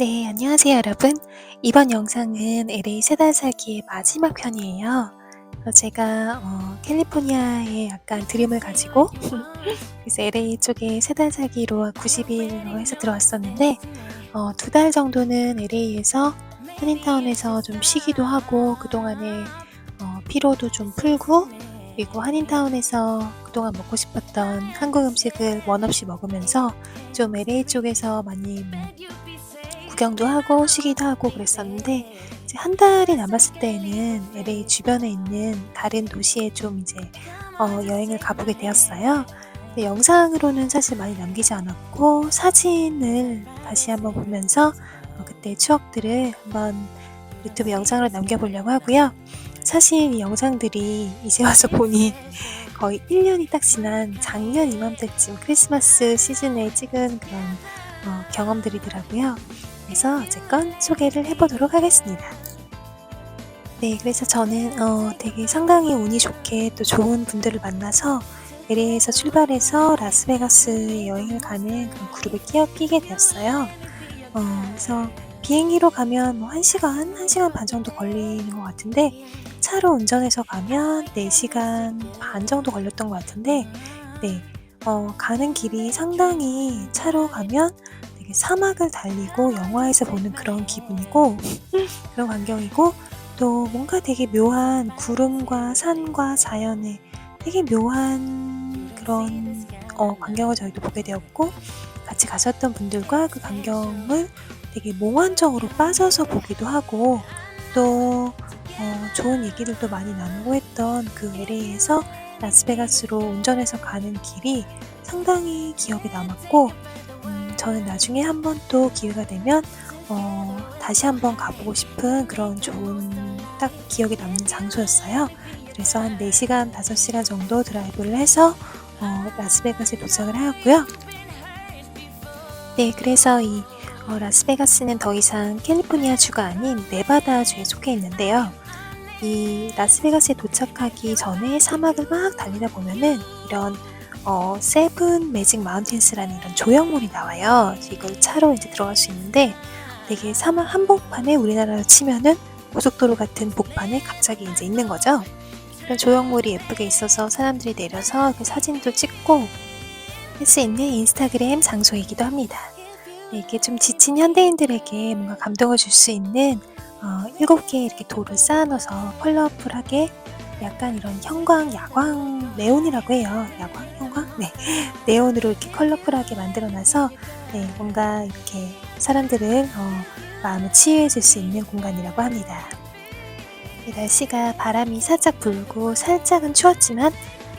네, 안녕하세요, 여러분. 이번 영상은 LA 세달 살기의 마지막 편이에요. 어, 제가 어, 캘리포니아에 약간 드림을 가지고 그래서 LA 쪽에 세달 살기로 90일로 해서 들어왔었는데 어, 두달 정도는 LA에서 한인타운에서 좀 쉬기도 하고 그동안에 어, 피로도 좀 풀고 그리고 한인타운에서 그동안 먹고 싶었던 한국 음식을 원 없이 먹으면서 좀 LA 쪽에서 많이 뭐 구경도 하고 쉬기도 하고 그랬었는데 이제 한 달이 남았을 때에는 LA 주변에 있는 다른 도시에 좀 이제 어, 여행을 가보게 되었어요. 영상으로는 사실 많이 남기지 않았고 사진을 다시 한번 보면서 어, 그때 추억들을 한번 유튜브 영상으로 남겨보려고 하고요. 사실 이 영상들이 이제 와서 보니 거의 1년이 딱 지난 작년 이맘때쯤 크리스마스 시즌에 찍은 그런 어, 경험들이더라고요. 그래서 어쨌건 소개를 해보도록 하겠습니다. 네, 그래서 저는 어, 되게 상당히 운이 좋게 또 좋은 분들을 만나서 LA에서 출발해서 라스베가스에 여행을 가는 그런 그룹에 끼어 끼게 되었어요. 어, 그래서 비행기로 가면 뭐 1시간, 1시간 반 정도 걸리는 것 같은데 차로 운전해서 가면 4시간 반 정도 걸렸던 것 같은데 네, 어, 가는 길이 상당히 차로 가면 사막을 달리고 영화에서 보는 그런 기분이고 그런 광경이고 또 뭔가 되게 묘한 구름과 산과 자연의 되게 묘한 그런 어, 광경을 저희도 보게 되었고 같이 가셨던 분들과 그 광경을 되게 몽환적으로 빠져서 보기도 하고 또 어, 좋은 얘기들도 많이 나누고 했던 그 LA에서 라스베가스로 운전해서 가는 길이 상당히 기억에 남았고 음, 저는 나중에 한 번 또 기회가 되면 어, 다시 한번 가보고 싶은 그런 좋은 딱 기억에 남는 장소였어요. 그래서 한 4시간, 5시간 정도 드라이브를 해서 어, 라스베가스에 도착을 하였고요. 네, 그래서 이 어, 라스베가스는 더 이상 캘리포니아 주가 아닌 네바다 주에 속해 있는데요. 이 라스베가스에 도착하기 전에 사막을 막 달리다 보면은 이런 어, 세븐 매직 마운틴스라는 이런 조형물이 나와요. 이걸 차로 이제 들어갈 수 있는데 되게 사막 한복판에 우리나라로 치면은 고속도로 같은 복판에 갑자기 이제 있는 거죠. 그런 조형물이 예쁘게 있어서 사람들이 내려서 그 사진도 찍고 할 수 있는 인스타그램 장소이기도 합니다. 네, 이게 좀 지친 현대인들에게 뭔가 감동을 줄 수 있는 어, 7개의 이렇게 돌을 쌓아놓아서 컬러풀하게 약간 이런 형광, 야광, 네온이라고 해요. 야광? 네. 네온으로 이렇게 컬러풀하게 만들어놔서 네, 뭔가 이렇게 사람들을 어, 마음을 치유해 줄 수 있는 공간이라고 합니다. 이 날씨가 바람이 살짝 불고 살짝은 추웠지만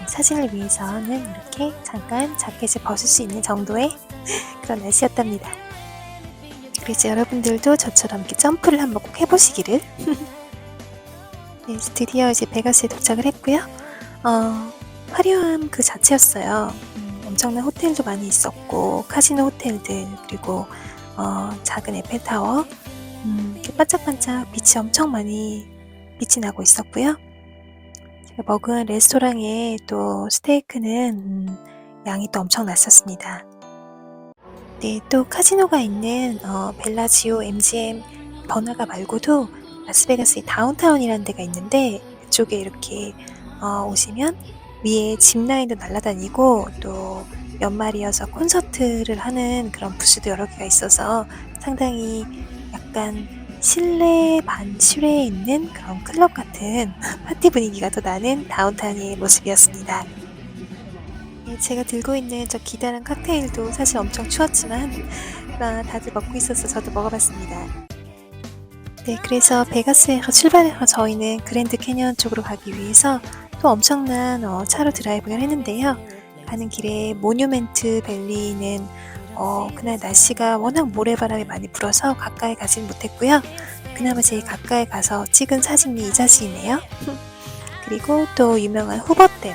사진을 위해서는 이렇게 잠깐 자켓을 벗을 수 있는 정도의 그런 날씨였답니다. 그래서 여러분들도 저처럼 이렇게 점프를 한번 꼭 해보시기를. 네, 드디어 이제 베가스에 도착을 했고요. 어, 화려함 그 자체였어요. 음, 엄청난 호텔도 많이 있었고, 카지노 호텔들, 그리고 어, 작은 에펠타워, 음, 이렇게 반짝반짝 빛이 엄청 많이 빛이 나고 있었고요. 제가 먹은 레스토랑의 또 스테이크는 음, 양이 또 엄청 났었습니다. 네, 또 카지노가 있는 어, 벨라지오 MGM 번화가 말고도 라스베가스의 다운타운이라는 데가 있는데 그쪽에 이렇게 어, 오시면 위에 짚라인도 날아다니고 또 연말이어서 콘서트를 하는 그런 부스도 여러 개가 있어서 상당히 약간 실내 반 실외에 있는 그런 클럽 같은 파티 분위기가 더 나는 다운타운의 모습이었습니다. 네, 제가 들고 있는 저 기다란 칵테일도 사실 엄청 추웠지만 아, 다들 먹고 있어서 저도 먹어봤습니다. 네, 그래서 베가스에서 출발해서 저희는 그랜드 캐니언 쪽으로 가기 위해서 또 엄청난 어, 차로 드라이브를 했는데요. 가는 길에 모뉴멘트 밸리는 어, 그날 날씨가 워낙 모래바람이 많이 불어서 가까이 가진 못했고요. 그나마 제일 가까이 가서 찍은 사진이 이 사진이네요. 그리고 또 유명한 후버댐.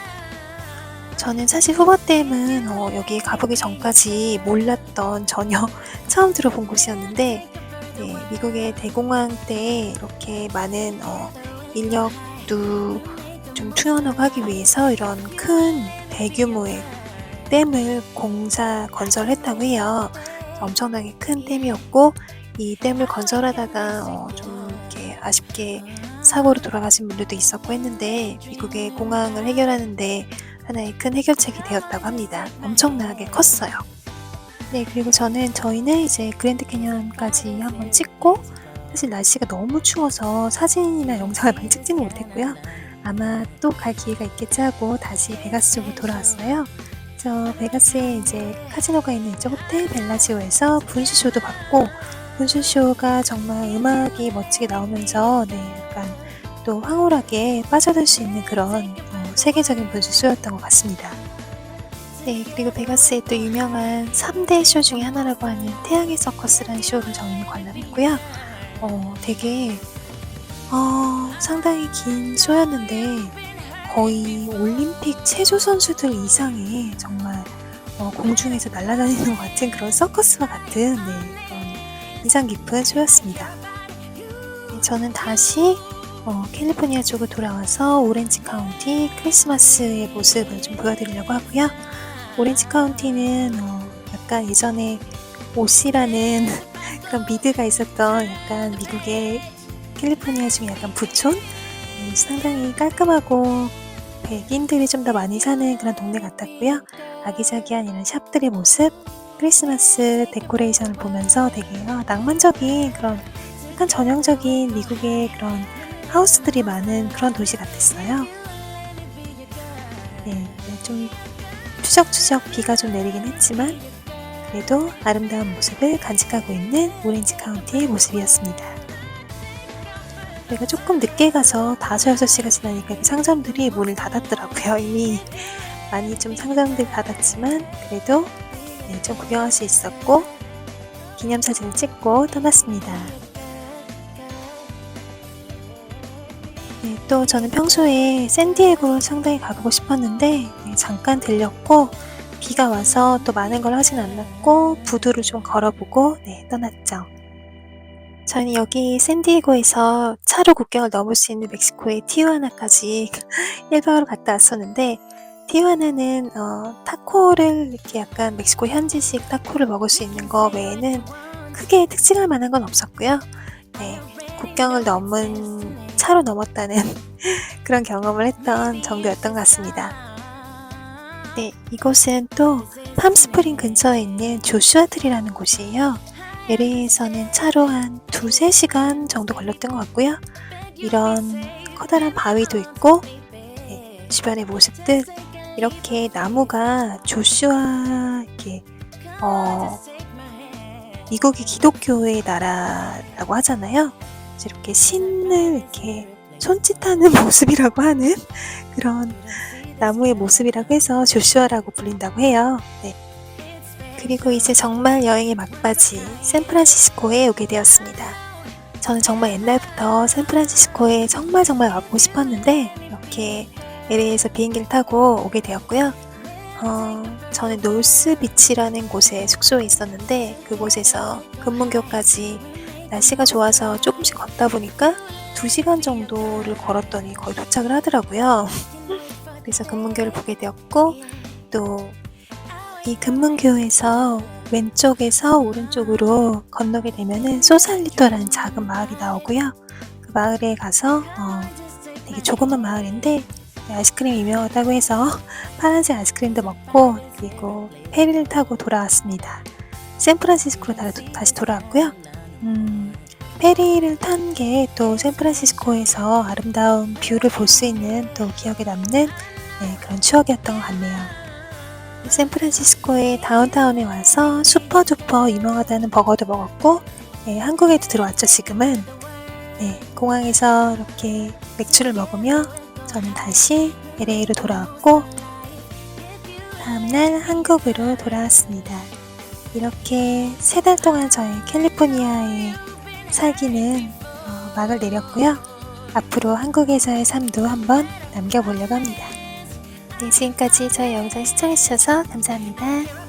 저는 사실 후버댐은 어, 여기 가보기 전까지 몰랐던 전혀 처음 들어본 곳이었는데 네, 미국의 대공황 때 이렇게 많은 어, 인력도 좀 투여하기 위해서 이런 큰 대규모의 댐을 공사 건설했다고 해요. 엄청나게 큰 댐이었고 이 댐을 건설하다가 어, 좀 이렇게 아쉽게 사고로 돌아가신 분들도 있었고 했는데 미국의 공항을 해결하는데 하나의 큰 해결책이 되었다고 합니다. 엄청나게 컸어요. 네, 그리고 저는 저희는 이제 그랜드 캐년까지 한번 찍고 사실 날씨가 너무 추워서 사진이나 영상을 많이 찍지는 못했고요. 아마 또 갈 기회가 있겠지 하고 다시 베가스 쪽으로 돌아왔어요. 저 베가스에 이제 카지노가 있는 이쪽 호텔 벨라지오에서 분수쇼도 봤고 분수쇼가 정말 음악이 멋지게 나오면서 네, 약간 또 황홀하게 빠져들 수 있는 그런 어, 세계적인 분수쇼였던 것 같습니다. 네, 그리고 베가스의 또 유명한 3대 쇼 중에 하나라고 하는 태양의 서커스라는 쇼를 저희는 관람했고요. 어, 되게 어, 상당히 긴 쇼였는데 거의 올림픽 체조 선수들 이상의 정말 어, 공중에서 날아다니는 것 같은 그런 서커스와 같은 네, 그런 인상 깊은 쇼였습니다. 네, 저는 다시 어, 캘리포니아 쪽으로 돌아와서 오렌지 카운티 크리스마스의 모습을 좀 보여드리려고 하고요. 오렌지 카운티는 어, 약간 예전에 오시라는 그런 미드가 있었던 약간 미국의 캘리포니아 중에 약간 부촌? 네, 상당히 깔끔하고 백인들이 좀 더 많이 사는 그런 동네 같았고요. 아기자기한 이런 샵들의 모습, 크리스마스 데코레이션을 보면서 되게 아, 낭만적인 그런 약간 전형적인 미국의 그런 하우스들이 많은 그런 도시 같았어요. 네, 네, 좀 추적추적 비가 좀 내리긴 했지만 그래도 아름다운 모습을 간직하고 있는 오렌지 카운티의 모습이었습니다. 내가 조금 늦게 가서 5, 6시가 지나니까 그 상점들이 문을 닫았더라고요. 이미 많이 좀 상점들 닫았지만 그래도 네, 좀 구경할 수 있었고 기념사진을 찍고 떠났습니다. 네, 또 저는 평소에 샌디에고를 상당히 가보고 싶었는데 네, 잠깐 들렸고 비가 와서 또 많은 걸 하진 않았고 부두를 좀 걸어보고 네, 떠났죠. 저는 여기 샌디에고에서 차로 국경을 넘을 수 있는 멕시코의 티juana까지 1박으로 갔다 왔었는데 티juana는 어, 타코를 이렇게 약간 멕시코 현지식 타코를 먹을 수 있는 거 외에는 크게 특징할 만한 건 없었고요. 네, 국경을 넘은 차로 넘었다는 그런 경험을 했던 정도였던 것 같습니다. 네, 이곳은 또 팜스프링 근처에 있는 조슈아트리라는 곳이에요. LA에서는 차로 한 두세 시간 정도 걸렸던 것 같고요. 이런 커다란 바위도 있고 네, 주변의 모습들 이렇게 나무가 조슈아 이렇게 어, 미국이 기독교의 나라라고 하잖아요. 이렇게 신을 이렇게 손짓하는 모습이라고 하는 그런 나무의 모습이라고 해서 조슈아라고 불린다고 해요. 네. 그리고 이제 정말 여행의 막바지 샌프란시스코에 오게 되었습니다. 저는 정말 옛날부터 샌프란시스코에 정말 정말 와보고 싶었는데 이렇게 LA에서 비행기를 타고 오게 되었고요. 어, 저는 노스 비치라는 곳에 숙소에 있었는데 그곳에서 금문교까지 날씨가 좋아서 조금씩 걷다 보니까 2시간 정도를 걸었더니 거의 도착을 하더라고요. 그래서 금문교를 보게 되었고 또 이 금문교에서 왼쪽에서 오른쪽으로 건너게 되면은 소살리토라는 작은 마을이 나오고요. 그 마을에 가서 어, 되게 조그만 마을인데 아이스크림이 유명하다고 해서 파란색 아이스크림도 먹고 그리고 페리를 타고 돌아왔습니다. 샌프란시스코로 다시 돌아왔고요. 음, 페리를 탄 게 또 샌프란시스코에서 아름다운 뷰를 볼 수 있는 또 기억에 남는 네, 그런 추억이었던 것 같네요. 샌프란시스코의 다운타운에 와서 슈퍼두퍼 유명하다는 버거도 먹었고 네, 한국에도 들어왔죠 지금은 네, 공항에서 이렇게 맥주를 먹으며 저는 다시 LA로 돌아왔고 다음날 한국으로 돌아왔습니다. 이렇게 세 달 동안 저의 캘리포니아의 살기는 어, 막을 내렸고요. 앞으로 한국에서의 삶도 한번 남겨보려고 합니다. 네, 지금까지 저희 영상 시청해주셔서 감사합니다.